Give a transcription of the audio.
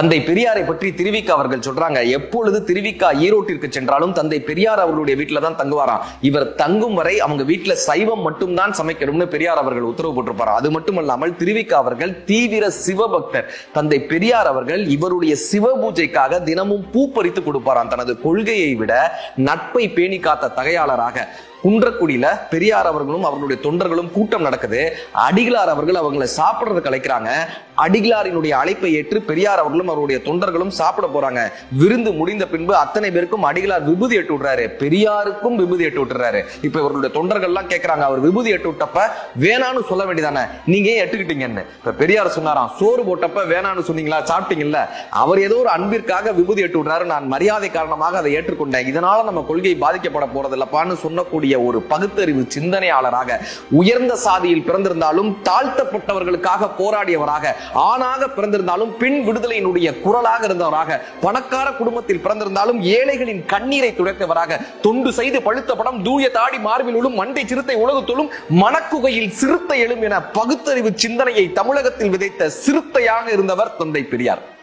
தந்தை பெரியாரை பற்றி திருவிக்கா அவர்கள் சொல்றாங்க. எப்பொழுது திருவிக்கா ஈரோட்டிற்கு சென்றாலும் தந்தை பெரியார் அவர்களுடைய வீட்டில தான் தங்குவாராம். இவர் தங்கும் வரை அவங்க வீட்டுல சைவம் மட்டும்தான் சமைக்கணும்னு பெரியார் அவர்கள் உத்தரவு போட்டிருப்பார் அது மட்டுமல்லாமல் திருவிக்கா அவர்கள் தீவிர சிவபக்தர். தந்தை பெரியார் அவர்கள் இவருடைய சிவ பூஜைக்காக தினமும் பூ பறித்து கொடுப்பாராம். தனது கொள்கையை விட நட்பை பேணி காத்த தகையாளராக குன்றக்குடியில பெரியார் அவர்களும் அவர்களுடைய தொண்டர்களும் கூட்டம் நடக்குது. அடிகளார் அவர்கள் அவங்களை சாப்பிடுறதுக்கு அழைக்கிறாங்க. அடிகளாரினுடைய அழைப்பை ஏற்று பெரியார் அவர்களும் அவருடைய தொண்டர்களும் சாப்பிட போறாங்க. விருந்து முடிந்த பின்பு அத்தனை பேருக்கும் அடிகளார் விபூதி எட்டு விடுறாரு. பெரியாருக்கும் விபூதி எட்டு விட்டுறாரு. இப்ப இவர்களுடைய தொண்டர்கள் எல்லாம் கேட்கறாங்க அவர் விபூதி எட்டு விட்டப்ப வேணான்னு சொல்ல வேண்டியதானே? நீங்க ஏன் எட்டுக்கிட்டீங்கன்னு இப்ப பெரியார் சொன்னாராம் சோறு போட்டப்ப வேணான்னு சொன்னீங்களா? சாப்பிட்டீங்கல்ல? அவர் ஏதோ ஒரு அன்பிற்காக விபூதி எட்டு விடுறாரு. நான் மரியாதை காரணமாக அதை ஏற்றுக்கொண்டேன். இதனால நம்ம கொள்கை பாதிக்கப்பட போறது இல்லப்பான்னு சொன்னக்கூடிய ஒரு பகுத்தறிவு சிந்தனையாளராக உயர்ந்த சாதியில் பிறந்திருந்தாலும் தாழ்த்தப்பட்டவர்களுக்காக போராடியவராக ஆணாக பிறந்திருந்தாலும் பெண் விடுதலையினுடைய குரலாக இருந்தவராக பணக்கார குடும்பத்தில் பிறந்திருந்தாலும் ஏழைகளின் கண்ணீரை துடைத்தவராக தொண்டு செய்து பழுத்த படம் தூய தாடி மார்பில் மண்டை சிறுத்தை உலகத்தொழும் மனக்குகையில் சிறுத்தை எழும் என பகுத்தறிவு சிந்தனையை தமிழகத்தில் விதைத்த சிறுத்தையாக இருந்தவர் தந்தை பெரியார்.